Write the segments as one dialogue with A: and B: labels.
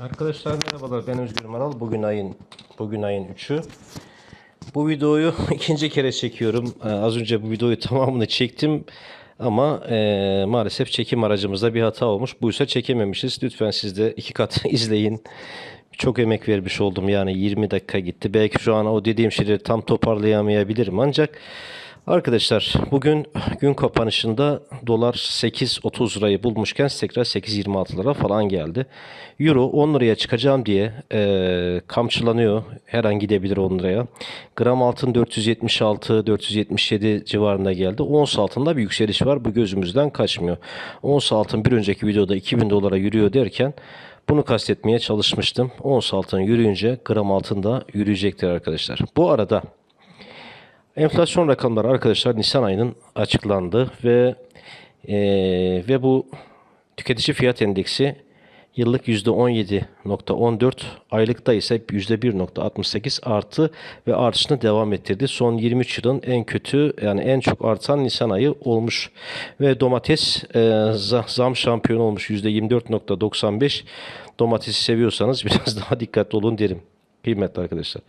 A: Arkadaşlar merhabalar ben Özgür Maral. Bugün ayın bugün ayın 3'ü. Bu videoyu ikinci kere çekiyorum. Ee, az önce bu videoyu tamamını çektim ama e, maalesef çekim aracımızda bir hata olmuş. Buysa çekememişiz. Lütfen siz de iki kat izleyin. Çok emek vermiş oldum yani 20 dakika gitti. Belki şu an o dediğim şeyleri tam toparlayamayabilirim ancak Arkadaşlar bugün gün kapanışında dolar 8.30 lirayı bulmuşken tekrar 8.26 lira falan geldi. Euro 10 liraya çıkacağım diye e, kamçılanıyor. Her an gidebilir 10 liraya. Gram altın 476-477 civarında geldi. Ons altında bir yükseliş var. Bu gözümüzden kaçmıyor. Ons altın bir önceki videoda 2000 dolara yürüyor derken bunu kastetmeye çalışmıştım. Ons altın yürüyünce gram altın da yürüyecektir arkadaşlar. Bu arada Enflasyon rakamları arkadaşlar Nisan ayının açıklandı ve eee, ve bu tüketici fiyat endeksi yıllık %17.14 aylıkta ise %1.68 artı ve artışını devam ettirdi. Son 23 yılın en kötü yani en çok artan Nisan ayı olmuş. Ve domates za- zam şampiyonu olmuş %24.95 domatesi seviyorsanız biraz daha dikkatli olun derim kıymetli arkadaşlar.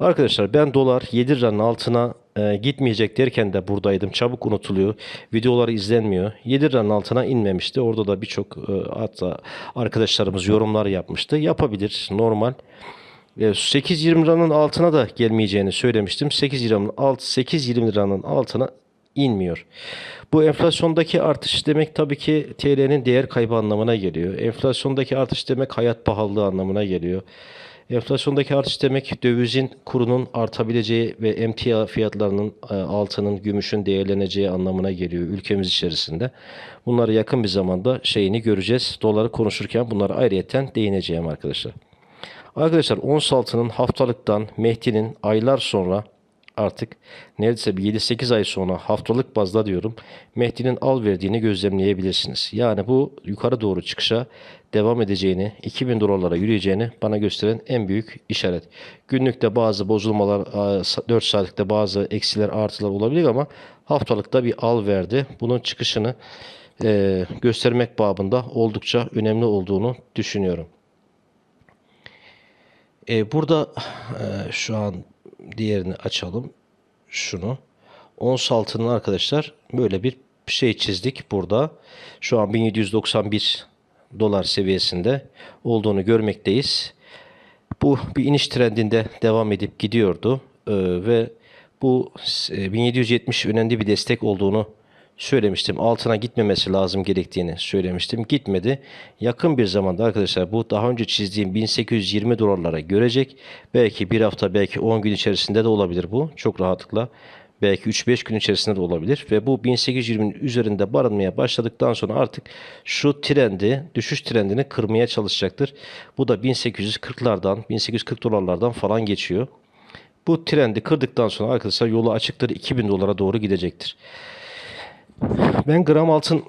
A: Arkadaşlar ben dolar 7 liranın altına e, gitmeyecek derken de buradaydım. Çabuk unutuluyor. Videoları izlenmiyor. 7 liranın altına inmemişti. Orada da birçok e, hatta arkadaşlarımız yorumlar yapmıştı. Yapabilir. Normal. E, 8-20 liranın altına da gelmeyeceğini söylemiştim. 8 liranın alt 8-20 liranın altına inmiyor. Bu enflasyondaki artış demek tabii ki TL'nin değer kaybı anlamına geliyor. Enflasyondaki artış demek hayat pahalılığı anlamına geliyor. Enflasyondaki artış demek dövizin kurunun artabileceği ve emtia fiyatlarının e, altının, gümüşün değerleneceği anlamına geliyor ülkemiz içerisinde. Bunları yakın bir zamanda şeyini göreceğiz. Doları konuşurken bunlara ayrıyeten değineceğim arkadaşlar. Arkadaşlar ons altının haftalıktan Mehdi'nin aylar sonra artık neredeyse bir 7-8 ay sonra haftalık bazda diyorum Mehdi'nin al verdiğini gözlemleyebilirsiniz. Yani bu yukarı doğru çıkışa devam edeceğini, 2000 dolarlara yürüyeceğini bana gösteren en büyük işaret. Günlükte bazı bozulmalar, 4 saatlikte bazı eksiler, artılar olabilir ama haftalıkta bir al verdi. Bunun çıkışını e, göstermek babında oldukça önemli olduğunu düşünüyorum. E, burada e, şu an diğerini açalım. Şunu. Ons altının arkadaşlar böyle bir şey çizdik burada. Şu an 1791 dolar seviyesinde olduğunu görmekteyiz. Bu bir iniş trendinde devam edip gidiyordu Ee, ve bu e, 1770 önemli bir destek olduğunu söylemiştim. Altına gitmemesi lazım gerektiğini söylemiştim. Gitmedi. Yakın bir zamanda arkadaşlar bu daha önce çizdiğim 1820 dolarlara görecek. Belki bir hafta belki 10 gün içerisinde de olabilir bu. Çok rahatlıkla. Belki 3-5 gün içerisinde de olabilir. Ve bu 1820'nin üzerinde barınmaya başladıktan sonra artık şu trendi, düşüş trendini kırmaya çalışacaktır. Bu da 1840'lardan, 1840 dolarlardan falan geçiyor. Bu trendi kırdıktan sonra arkadaşlar yolu açıktır 2000 dolara doğru gidecektir. Ben gram altın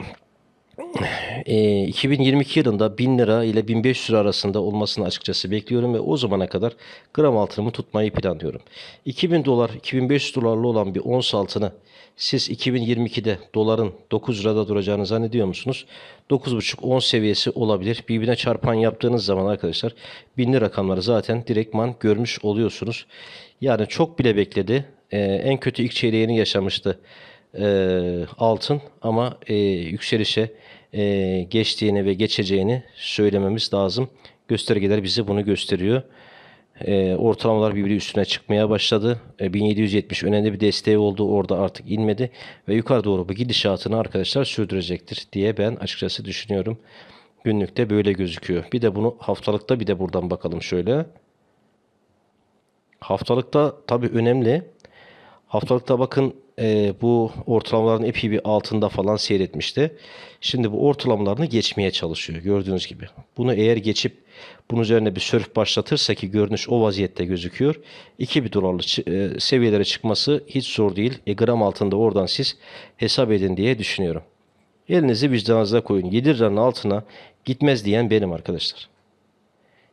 A: e, 2022 yılında 1000 lira ile 1500 lira arasında olmasını açıkçası bekliyorum ve o zamana kadar gram altınımı tutmayı planlıyorum. 2000 dolar, 2500 dolarlı olan bir ons altını siz 2022'de doların 9 lirada duracağını zannediyor musunuz? 9,5-10 seviyesi olabilir. Birbirine çarpan yaptığınız zaman arkadaşlar binli rakamları zaten direktman görmüş oluyorsunuz. Yani çok bile bekledi. E, en kötü ilk çeyreğini yaşamıştı e, altın ama e, yükselişe e, geçtiğini ve geçeceğini söylememiz lazım. Göstergeler bize bunu gösteriyor. E, ortalamalar birbiri üstüne çıkmaya başladı. E, 1770 önemli bir desteği oldu. Orada artık inmedi. Ve yukarı doğru bu gidişatını arkadaşlar sürdürecektir diye ben açıkçası düşünüyorum. Günlükte böyle gözüküyor. Bir de bunu haftalıkta bir de buradan bakalım şöyle. Haftalıkta tabii önemli. Haftalıkta bakın e, bu ortalamaların epey bir altında falan seyretmişti. Şimdi bu ortalamalarını geçmeye çalışıyor gördüğünüz gibi. Bunu eğer geçip bunun üzerine bir sörf başlatırsa ki görünüş o vaziyette gözüküyor. 2000 dolarlı çı- e, seviyelere çıkması hiç zor değil. E, gram altında oradan siz hesap edin diye düşünüyorum. Elinizi vicdanınıza koyun. 7 liranın altına gitmez diyen benim arkadaşlar.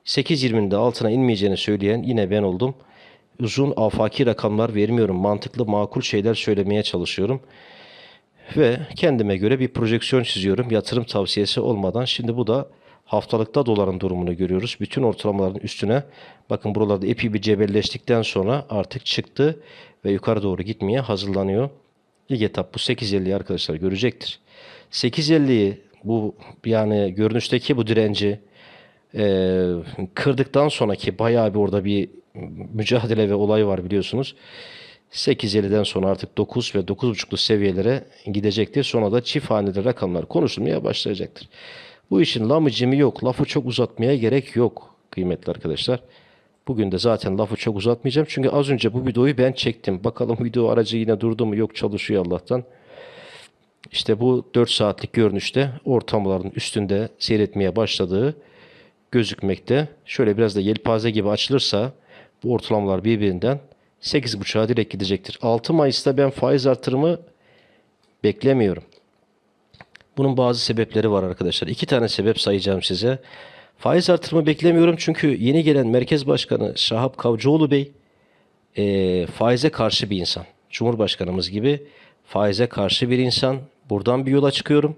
A: 8.20'nin de altına inmeyeceğini söyleyen yine ben oldum. Uzun afaki rakamlar vermiyorum. Mantıklı, makul şeyler söylemeye çalışıyorum. Ve kendime göre bir projeksiyon çiziyorum. Yatırım tavsiyesi olmadan. Şimdi bu da haftalıkta doların durumunu görüyoruz. Bütün ortalamaların üstüne bakın buralarda epey bir cebelleştikten sonra artık çıktı ve yukarı doğru gitmeye hazırlanıyor. İlk etap bu 8.50'yi arkadaşlar görecektir. 8.50'yi bu yani görünüşteki bu direnci e, kırdıktan sonraki bayağı bir orada bir mücadele ve olay var biliyorsunuz. 8.50'den sonra artık 9 ve 9.5'lu seviyelere gidecektir. Sonra da çift haneli rakamlar konuşulmaya başlayacaktır. Bu işin lamıcımı yok. Lafı çok uzatmaya gerek yok kıymetli arkadaşlar. Bugün de zaten lafı çok uzatmayacağım. Çünkü az önce bu videoyu ben çektim. Bakalım video aracı yine durdu mu? Yok çalışıyor Allah'tan. İşte bu 4 saatlik görünüşte ortamların üstünde seyretmeye başladığı gözükmekte. Şöyle biraz da yelpaze gibi açılırsa bu ortalamalar birbirinden 8.5'a direkt gidecektir. 6 Mayıs'ta ben faiz artırımı beklemiyorum. Bunun bazı sebepleri var arkadaşlar. İki tane sebep sayacağım size. Faiz artırımı beklemiyorum çünkü yeni gelen Merkez Başkanı Şahap Kavcıoğlu Bey eee, faize karşı bir insan. Cumhurbaşkanımız gibi faize karşı bir insan. Buradan bir yola çıkıyorum.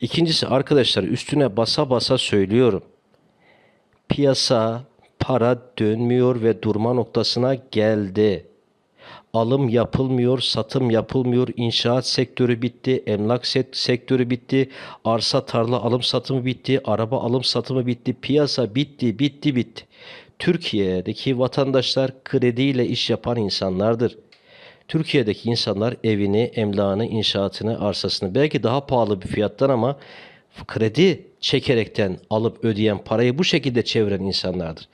A: İkincisi arkadaşlar üstüne basa basa söylüyorum. Piyasa para dönmüyor ve durma noktasına geldi. Alım yapılmıyor, satım yapılmıyor. İnşaat sektörü bitti, emlak sek- sektörü bitti, arsa tarla alım satımı bitti, araba alım satımı bitti. Piyasa bitti, bitti, bitti. Türkiye'deki vatandaşlar krediyle iş yapan insanlardır. Türkiye'deki insanlar evini, emlakını, inşaatını, arsasını belki daha pahalı bir fiyattan ama kredi çekerekten alıp ödeyen parayı bu şekilde çeviren insanlardır.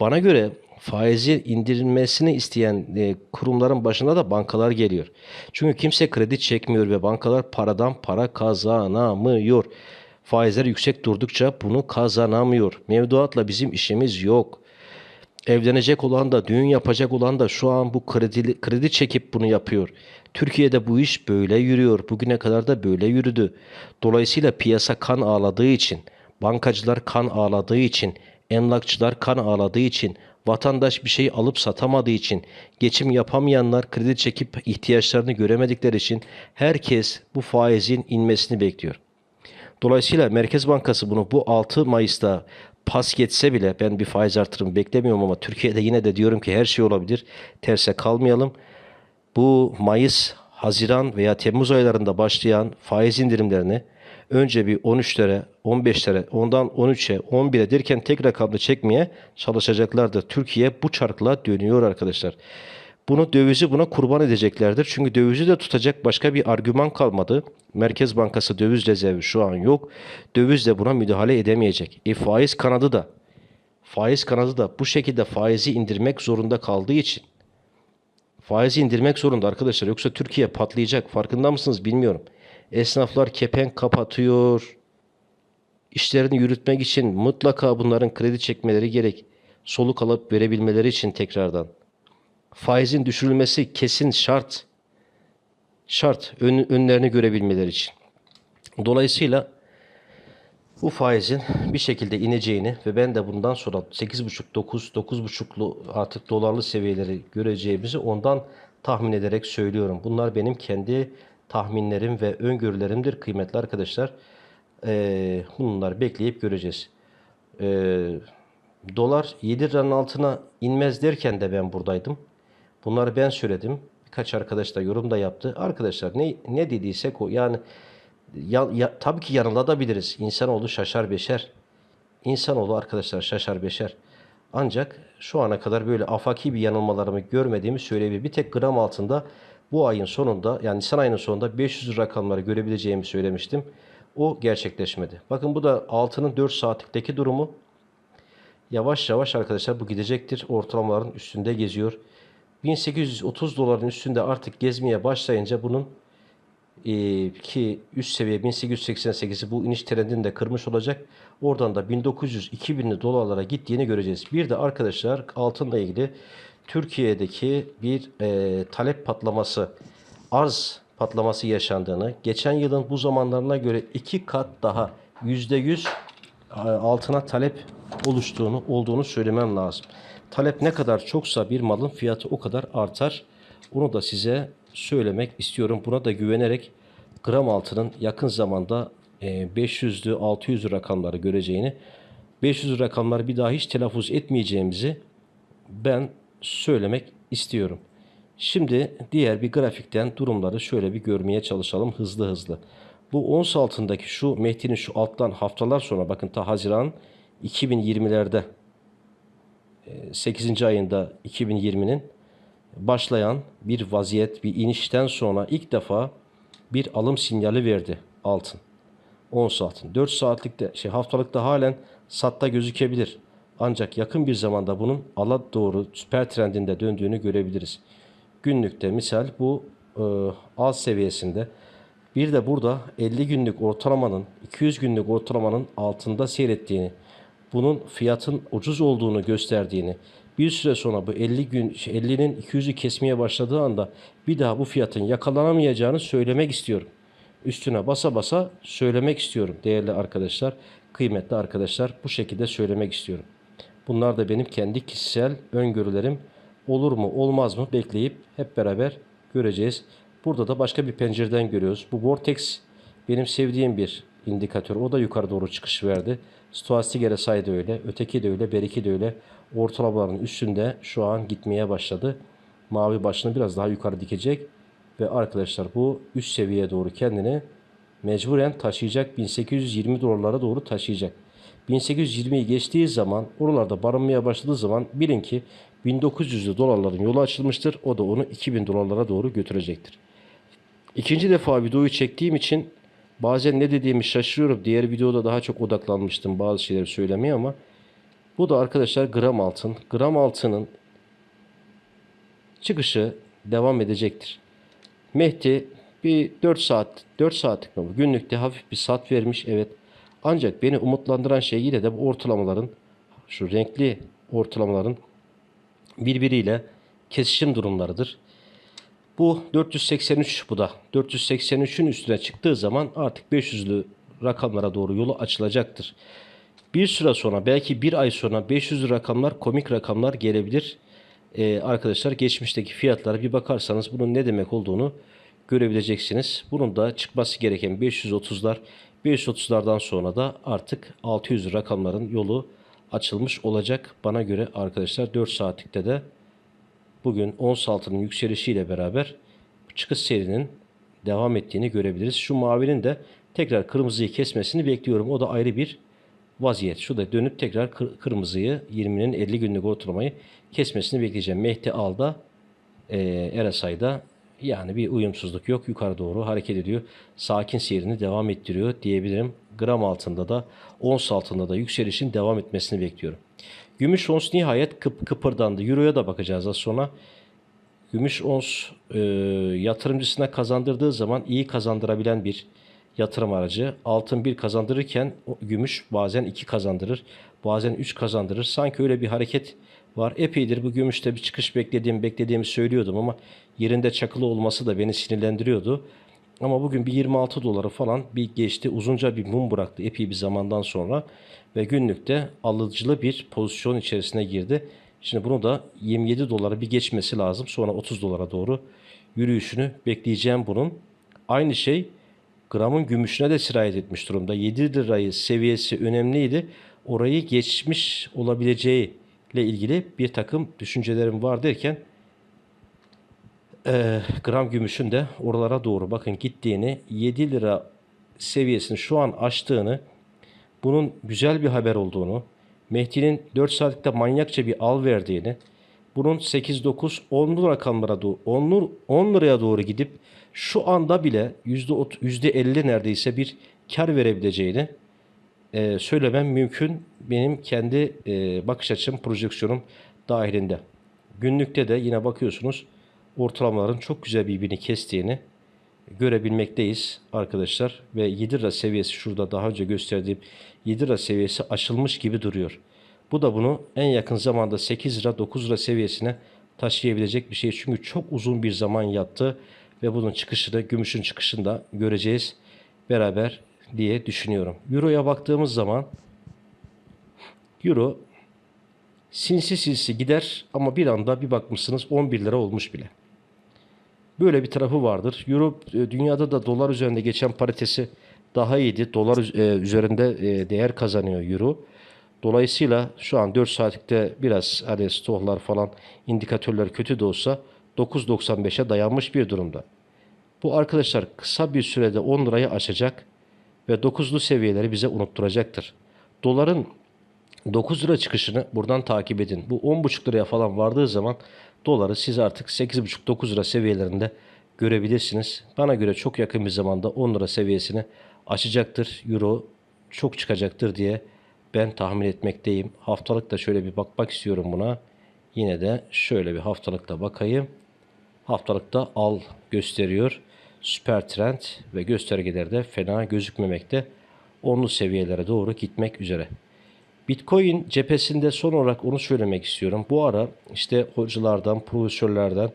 A: Bana göre faizi indirilmesini isteyen e, kurumların başında da bankalar geliyor. Çünkü kimse kredi çekmiyor ve bankalar paradan para kazanamıyor. Faizler yüksek durdukça bunu kazanamıyor. Mevduatla bizim işimiz yok. Evlenecek olan da, düğün yapacak olan da şu an bu kredi, kredi çekip bunu yapıyor. Türkiye'de bu iş böyle yürüyor. Bugüne kadar da böyle yürüdü. Dolayısıyla piyasa kan ağladığı için, bankacılar kan ağladığı için, emlakçılar kan ağladığı için, vatandaş bir şey alıp satamadığı için, geçim yapamayanlar kredi çekip ihtiyaçlarını göremedikleri için herkes bu faizin inmesini bekliyor. Dolayısıyla Merkez Bankası bunu bu 6 Mayıs'ta pas geçse bile ben bir faiz artırımı beklemiyorum ama Türkiye'de yine de diyorum ki her şey olabilir. Terse kalmayalım. Bu Mayıs, Haziran veya Temmuz aylarında başlayan faiz indirimlerini önce bir 13'lere, 15'lere, ondan 13'e, 11'e derken tek rakamda çekmeye çalışacaklardır. Türkiye bu çarkla dönüyor arkadaşlar. Bunu dövizi buna kurban edeceklerdir. Çünkü dövizi de tutacak başka bir argüman kalmadı. Merkez Bankası döviz rezervi şu an yok. Döviz de buna müdahale edemeyecek. E faiz kanadı da faiz kanadı da bu şekilde faizi indirmek zorunda kaldığı için faizi indirmek zorunda arkadaşlar. Yoksa Türkiye patlayacak. Farkında mısınız bilmiyorum. Esnaflar kepenk kapatıyor. İşlerini yürütmek için mutlaka bunların kredi çekmeleri gerek. Soluk alıp verebilmeleri için tekrardan. Faizin düşürülmesi kesin şart. Şart ön, önlerini görebilmeleri için. Dolayısıyla bu faizin bir şekilde ineceğini ve ben de bundan sonra 8,5 9 9,5'lu artık dolarlı seviyeleri göreceğimizi ondan tahmin ederek söylüyorum. Bunlar benim kendi tahminlerim ve öngörülerimdir kıymetli arkadaşlar. Ee, bunlar bekleyip göreceğiz. Ee, dolar 7 liranın altına inmez derken de ben buradaydım. Bunları ben söyledim. Birkaç arkadaş da yorum da yaptı. Arkadaşlar ne ne dediysek o yani ya, ya- tabii ki yanılabiliriz. İnsanoğlu şaşar beşer. İnsanoğlu arkadaşlar şaşar beşer. Ancak şu ana kadar böyle afaki bir yanılmalarımı görmediğimi söyleyebilirim. Bir tek gram altında bu ayın sonunda yani Nisan ayının sonunda 500 rakamları görebileceğimi söylemiştim. O gerçekleşmedi. Bakın bu da altının 4 saatlikteki durumu. Yavaş yavaş arkadaşlar bu gidecektir. Ortalamaların üstünde geziyor. 1830 doların üstünde artık gezmeye başlayınca bunun e, ki üst seviye 1888'i bu iniş trendini de kırmış olacak. Oradan da 1900-2000'li dolarlara gittiğini göreceğiz. Bir de arkadaşlar altınla ilgili Türkiye'deki bir e, talep patlaması, arz patlaması yaşandığını, geçen yılın bu zamanlarına göre iki kat daha %100 altına talep oluştuğunu olduğunu söylemem lazım. Talep ne kadar çoksa bir malın fiyatı o kadar artar. Onu da size söylemek istiyorum. Buna da güvenerek gram altının yakın zamanda e, 500'lü 600'lü rakamları göreceğini 500 rakamları bir daha hiç telaffuz etmeyeceğimizi ben söylemek istiyorum. Şimdi diğer bir grafikten durumları şöyle bir görmeye çalışalım hızlı hızlı. Bu ons altındaki şu Mehdi'nin şu alttan haftalar sonra bakın ta Haziran 2020'lerde 8. ayında 2020'nin başlayan bir vaziyet, bir inişten sonra ilk defa bir alım sinyali verdi altın. 10 saatin. 4 saatlikte şey haftalıkta halen satta gözükebilir. Ancak yakın bir zamanda bunun ala doğru süper trendinde döndüğünü görebiliriz. Günlükte misal bu e, al seviyesinde bir de burada 50 günlük ortalamanın 200 günlük ortalamanın altında seyrettiğini, bunun fiyatın ucuz olduğunu gösterdiğini, bir süre sonra bu 50 gün 50'nin 200'ü kesmeye başladığı anda bir daha bu fiyatın yakalanamayacağını söylemek istiyorum. Üstüne basa basa söylemek istiyorum değerli arkadaşlar, kıymetli arkadaşlar bu şekilde söylemek istiyorum. Bunlar da benim kendi kişisel öngörülerim. Olur mu olmaz mı bekleyip hep beraber göreceğiz. Burada da başka bir pencereden görüyoruz. Bu Vortex benim sevdiğim bir indikatör. O da yukarı doğru çıkış verdi. Stoastik RSI de öyle. Öteki de öyle. Beriki de öyle. Ortalamaların üstünde şu an gitmeye başladı. Mavi başını biraz daha yukarı dikecek. Ve arkadaşlar bu üst seviyeye doğru kendini mecburen taşıyacak. 1820 dolarlara doğru taşıyacak. 1820'yi geçtiği zaman oralarda barınmaya başladığı zaman bilin ki 1900'lü dolarların yolu açılmıştır. O da onu 2000 dolarlara doğru götürecektir. İkinci defa videoyu çektiğim için bazen ne dediğimi şaşırıyorum. Diğer videoda daha çok odaklanmıştım bazı şeyleri söylemeye ama bu da arkadaşlar gram altın. Gram altının çıkışı devam edecektir. Mehdi bir 4 saat 4 saatlik mi bu? Günlükte hafif bir sat vermiş evet. Ancak beni umutlandıran şey yine de bu ortalamaların şu renkli ortalamaların birbiriyle kesişim durumlarıdır. Bu 483 bu da. 483'ün üstüne çıktığı zaman artık 500'lü rakamlara doğru yolu açılacaktır. Bir süre sonra belki bir ay sonra 500'lü rakamlar komik rakamlar gelebilir. Ee, arkadaşlar geçmişteki fiyatlara bir bakarsanız bunun ne demek olduğunu görebileceksiniz. Bunun da çıkması gereken 530'lar 530'lardan sonra da artık 600 rakamların yolu açılmış olacak. Bana göre arkadaşlar 4 saatlikte de bugün ons altının yükselişiyle beraber çıkış serinin devam ettiğini görebiliriz. Şu mavinin de tekrar kırmızıyı kesmesini bekliyorum. O da ayrı bir vaziyet. Şu da dönüp tekrar kır- kırmızıyı 20'nin 50 günlük ortalamayı kesmesini bekleyeceğim. Mehdi Al'da e, RSI'da yani bir uyumsuzluk yok. Yukarı doğru hareket ediyor. Sakin seyrini devam ettiriyor diyebilirim. Gram altında da ons altında da yükselişin devam etmesini bekliyorum. Gümüş ons nihayet kıp kıpırdandı. Euro'ya da bakacağız az sonra. Gümüş ons e, yatırımcısına kazandırdığı zaman iyi kazandırabilen bir yatırım aracı. Altın bir kazandırırken gümüş bazen iki kazandırır. Bazen üç kazandırır. Sanki öyle bir hareket var. Epeydir bu gümüşte bir çıkış beklediğim beklediğimi söylüyordum ama yerinde çakılı olması da beni sinirlendiriyordu. Ama bugün bir 26 doları falan bir geçti. Uzunca bir mum bıraktı epey bir zamandan sonra. Ve günlükte alıcılı bir pozisyon içerisine girdi. Şimdi bunu da 27 dolara bir geçmesi lazım. Sonra 30 dolara doğru yürüyüşünü bekleyeceğim bunun. Aynı şey gramın gümüşüne de sirayet etmiş durumda. 7 lirayı seviyesi önemliydi. Orayı geçmiş olabileceği ile ilgili bir takım düşüncelerim var derken e, gram gümüşün de oralara doğru bakın gittiğini 7 lira seviyesini şu an aştığını bunun güzel bir haber olduğunu Mehdi'nin 4 saatlikte manyakça bir al verdiğini bunun 8 9 10'lu rakamlara doğru 10'lu 10 liraya doğru gidip şu anda bile %30 %50 neredeyse bir kar verebileceğini e, söylemem mümkün. Benim kendi e, bakış açım, projeksiyonum dahilinde. Günlükte de yine bakıyorsunuz ortalamaların çok güzel birbirini kestiğini görebilmekteyiz arkadaşlar. Ve 7 lira seviyesi şurada daha önce gösterdiğim 7 lira seviyesi aşılmış gibi duruyor. Bu da bunu en yakın zamanda 8 lira 9 lira seviyesine taşıyabilecek bir şey. Çünkü çok uzun bir zaman yattı ve bunun çıkışını, gümüşün çıkışını da göreceğiz beraber diye düşünüyorum. Euro'ya baktığımız zaman Euro sinsi sinsi gider ama bir anda bir bakmışsınız 11 lira olmuş bile. Böyle bir tarafı vardır. Euro e, dünyada da dolar üzerinde geçen paritesi daha iyiydi. Dolar e, üzerinde e, değer kazanıyor euro. Dolayısıyla şu an 4 saatlikte biraz hani stoklar falan indikatörler kötü de olsa 9.95'e dayanmış bir durumda. Bu arkadaşlar kısa bir sürede 10 lirayı aşacak ve 9'lu seviyeleri bize unutturacaktır. Doların 9 lira çıkışını buradan takip edin. Bu 10,5 liraya falan vardığı zaman doları siz artık 8,5-9 lira seviyelerinde görebilirsiniz. Bana göre çok yakın bir zamanda 10 lira seviyesini aşacaktır. Euro çok çıkacaktır diye ben tahmin etmekteyim. Haftalık da şöyle bir bakmak istiyorum buna. Yine de şöyle bir haftalıkta bakayım. Haftalıkta al gösteriyor. Süper trend ve göstergeler de fena gözükmemekte. Onlu seviyelere doğru gitmek üzere. Bitcoin cephesinde son olarak onu söylemek istiyorum. Bu ara işte hocalardan, profesörlerden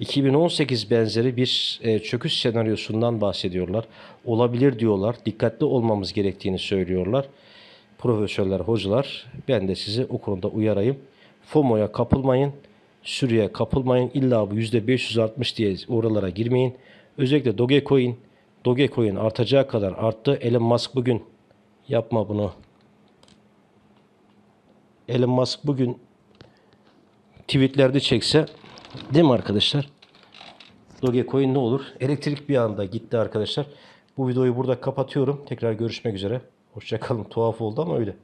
A: 2018 benzeri bir e, çöküş senaryosundan bahsediyorlar. Olabilir diyorlar. Dikkatli olmamız gerektiğini söylüyorlar. Profesörler, hocalar. Ben de sizi o konuda uyarayım. FOMO'ya kapılmayın. Sürüye kapılmayın. İlla bu %500 artmış diye oralara girmeyin. Özellikle Dogecoin. Dogecoin artacağı kadar arttı. Elon Musk bugün yapma bunu. Elon Musk bugün tweetlerde çekse değil mi arkadaşlar? Dogecoin ne olur? Elektrik bir anda gitti arkadaşlar. Bu videoyu burada kapatıyorum. Tekrar görüşmek üzere. Hoşçakalın. Tuhaf oldu ama öyle.